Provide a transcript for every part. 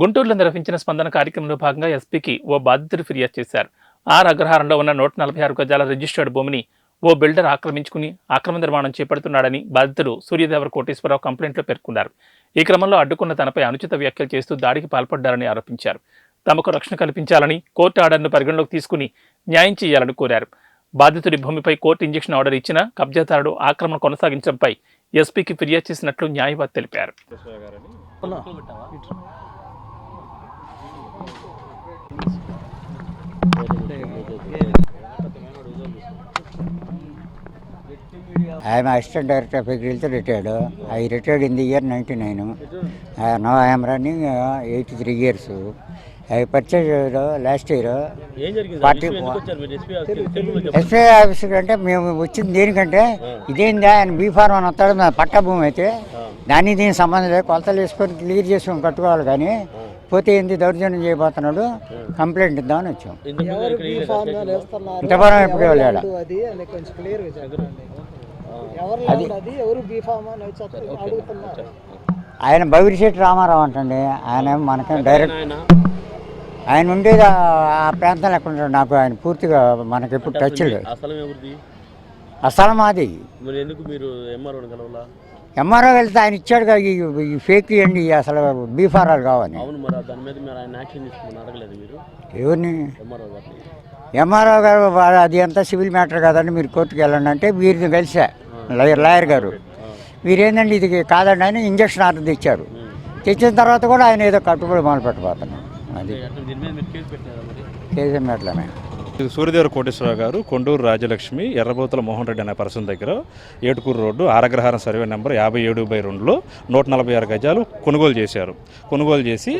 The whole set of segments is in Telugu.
గుంటూరులో నిర్వహించిన స్పందన కార్యక్రమంలో భాగంగా ఎస్పీకి ఓ బాధితుడు ఫిర్యాదు చేశారు. ఆర్ అగ్రహారంలో ఉన్న నూట నలభై ఆరు గజాల రిజిస్టర్డ్ భూమిని ఓ బిల్డర్ ఆక్రమించుకుని అక్రమ నిర్మాణం చేపడుతున్నాడని బాధితుడు సూర్యదేవర కోటేశ్వరరావు కంప్లైంట్లో పేర్కొన్నారు. ఈ క్రమంలో అడ్డుకున్న తనపై అనుచిత వ్యాఖ్యలు చేస్తూ దాడికి పాల్పడ్డారని ఆరోపించారు. తమకు రక్షణ కల్పించాలని కోర్టు ఆర్డర్ను పరిగణలోకి తీసుకుని న్యాయం చేయాలని కోరారు. బాధితుడి భూమిపై కోర్టు ఇంజెక్షన్ ఆర్డర్ ఇచ్చినా కబ్జాదారుడు ఆక్రమణ కొనసాగించడంపై ఎస్పీకి ఫిర్యాదు చేసినట్లు న్యాయవాది తెలిపారు. Agriculture retired. I retired in the year 99. Uh, now I am running uh, 83 years. I purchased uh, last year. ఏం జరిగింది? పార్టీ ఎస్పీ ఆఫీసర్ అంటే మేము వచ్చింది దేనికంటే ఇదేందా ఆయన బీ ఫార్మ్ అని వస్తాడు నా పట్టా భూమి అయితే దానికి దీనికి సంబంధం లేదు. కొలతలు వేసుకొని క్లియర్ చేసుకొని కట్టుకోవాలి కానీ పోతే ఏంది దౌర్జన్యం చేయబోతున్నాడు? కంప్లైంట్ ఇద్దామని వచ్చాం. ఇంతవరం ఎప్పుడు వెళ్ళాడు అది అని కొంచెం క్లియర్ చెప్పండి. ఎవరు ల్యాండ్ అది ఎవరు బీఫామ్ అని వచ్చి అక్కడ అడుగుతున్నారు? ఆయన బవిరిశెట్టి రామారావు అంటండి. ఆయన మనకి డైరెక్ట్ ఆయన ఉండేది ఆ- ప్రాంతంలో ఎక్కడ ఉంటాడు? నాకు ఆయన పూర్తిగా మనకి ఎప్పుడు టచ్ లేదు. అసలు ఎవరిది? అసలు మాది. మరి ఎందుకు మీరు ఎంఆర్ఓ వెళ్తే ఆయన ఇచ్చాడు కదా ఈ ఫేక్ ఇవ్వండి అసలు బీఫారాలు కావాలి ఆయన ఎవరిని? ఎంఆర్ఓ గారు అది అంతా సివిల్ మ్యాటర్ కదండి మీరు కోర్టుకు వెళ్ళండి అంటే వీరిని కలిసా లాయర్ లాయర్ గారు. వీరేందండి ఇది కాదండి అని ఇంజక్షన్ ఆర్డర్ తెచ్చారు. తెచ్చిన తర్వాత కూడా ఆయన ఏదో కట్టుబడి మొదలు పెట్టబోతున్నాడు అది కేసు పెట్టినారా ఇది సూర్యదేవర కోటేశ్వరరావు గారు కొండూరు రాజలక్ష్మి ఎర్రబోతుల మోహన్ రెడ్డి అనే పర్సన్ దగ్గర Etukuru road Aragraharam survey number యాభై ఏడు బై రెండులో నూట నలభై ఆరు గజాలు కొనుగోలు చేశారు. కొనుగోలు చేసి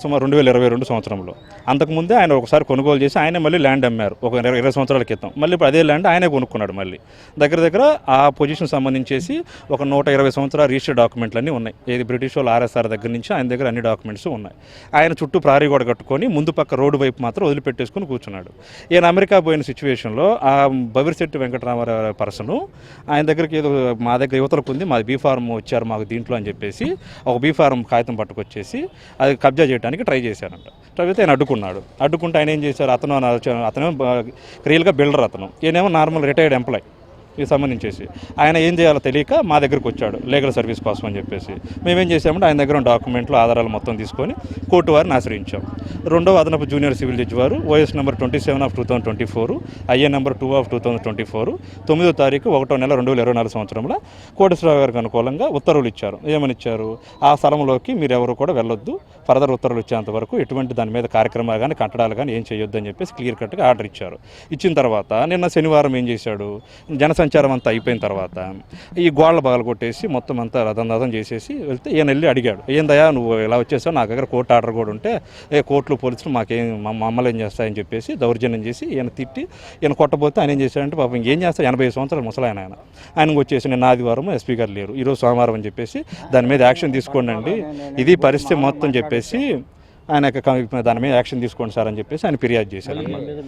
సుమారు రెండు వేల ఇరవై రెండు సంవత్సరంలో. అంతకుముందే ఆయన ఒకసారి కొనుగోలు చేసి ఆయన మళ్ళీ ల్యాండ్ అమ్మారు ఒక ఇరవై ఇరవై సంవత్సరాల క్రితం. మళ్ళీ ఇప్పుడు అదే ల్యాండ్ ఆయనే కొనుక్కున్నాడు మళ్ళీ. దగ్గర దగ్గర ఆ పొజిషన్ సంబంధించేసి ఒక నూట ఇరవై సంవత్సరాల రిజిస్టర్ డాక్యుమెంట్లు అన్నీ ఉన్నాయి. ఏది బ్రిటిష్ వాళ్ళు ఆర్ఎస్ఆర్ దగ్గర నుంచి ఆయన దగ్గర అన్ని డాక్యుమెంట్స్ ఉన్నాయి. ఆయన చుట్టూ ప్రారీ గోడ కట్టుకొని ముందు పక్క రోడ్డు వైపు మాత్రం వదిలిపెట్టేసుకుని కూర్చున్నాడు. ఈయన అమెరికా పోయిన సిచ్యువేషన్లో ఆ బవిరిశెట్టి వెంకటరామారావు పర్సను ఆయన దగ్గరికి ఏదో మా దగ్గర యువతలకు ఉంది మాది బీ ఫార్మ్ వచ్చారు మాకు దీంట్లో అని చెప్పేసి ఒక బీ ఫార్మ్ కాగితం పట్టుకొచ్చేసి అది కబ్జా చేయడానికి ట్రై చేశారంట. ట్రై చేస్తే ఆయన అడ్డుకున్నాడు. అడ్డుకుంటే ఆయన ఏం చేశారు? అతను అతను రియల్గా బిల్డర్ అతను. ఈయనేమో నార్మల్ రిటైర్డ్ ఎంప్లాయ్. ఇది సంబంధించేసి. ఆయన ఏం చేయాలో తెలియక మా దగ్గరకు వచ్చాడు లీగల్ సర్వీస్ కోసం అని చెప్పేసి. మేమేం చేసామంటే ఆయన దగ్గర ఉన్న డాక్యుమెంట్లు ఆధారాలు మొత్తం తీసుకొని కోర్టు వారిని ఆశ్రయించాం. రెండవ అదనపు జూనియర్ సివిల్ జడ్జి వారు OS number twenty seven of two thousand twenty four IA number two of two thousand twenty four తొమ్మిదో తారీఖు ఒకటో నెల రెండు వేల ఇరవై నాలుగు సంవత్సరంలో కోటేశ్వరరావు గారికి అనుకూలంగా ఉత్తర్వులు ఇచ్చారు. ఏమని ఇచ్చారు? ఆ స్థలంలోకి మీరు ఎవరు కూడా వెళ్ళొద్దు. ఫర్దర్ ఉత్తర్వులు ఇచ్చేంత వరకు ఎటువంటి దాని మీద కార్యక్రమాలు కానీ కట్టడాలు కానీ ఏం చేయొద్దు అని చెప్పేసి క్లియర్ కట్గా ఆర్డర్ ఇచ్చారు. ఇచ్చిన తర్వాత నిన్న శనివారం ఏం చేశాడు? సంచారం అంతా అయిపోయిన తర్వాత ఈ గోడల బగలు కొట్టేసి మొత్తం అంతా రథం రథం చేసేసి వెళ్తే ఈయన వెళ్ళి అడిగాడు ఏందయ్యా నువ్వు ఇలా వచ్చేసావు? నా దగ్గర కోర్టు ఆర్డర్ కూడా ఉంటే ఏ కోర్టులు పోలీసులు మాకేం మా మమ్మల్ని ఏం చేస్తాయని చెప్పేసి దౌర్జన్యం చేసి ఈయన తిట్టి ఈయన కొట్టబోతే ఆయన ఏం చేశాడంటే పాపం ఏం చేస్తాడు? ఎనభై సంవత్సరాలు ముసలాయన ఆయన. ఆయనకు వచ్చేసి నిన్న ఆదివారం ఎస్పీ గారు లేరు. ఈరోజు సోమవారం అని చెప్పేసి దాని మీద యాక్షన్ తీసుకోండి ఇది పరిస్థితి మొత్తం చెప్పేసి ఆయన యొక్క దాని మీద యాక్షన్ తీసుకోండి సార్ అని చెప్పేసి ఆయన ఫిర్యాదు చేశారు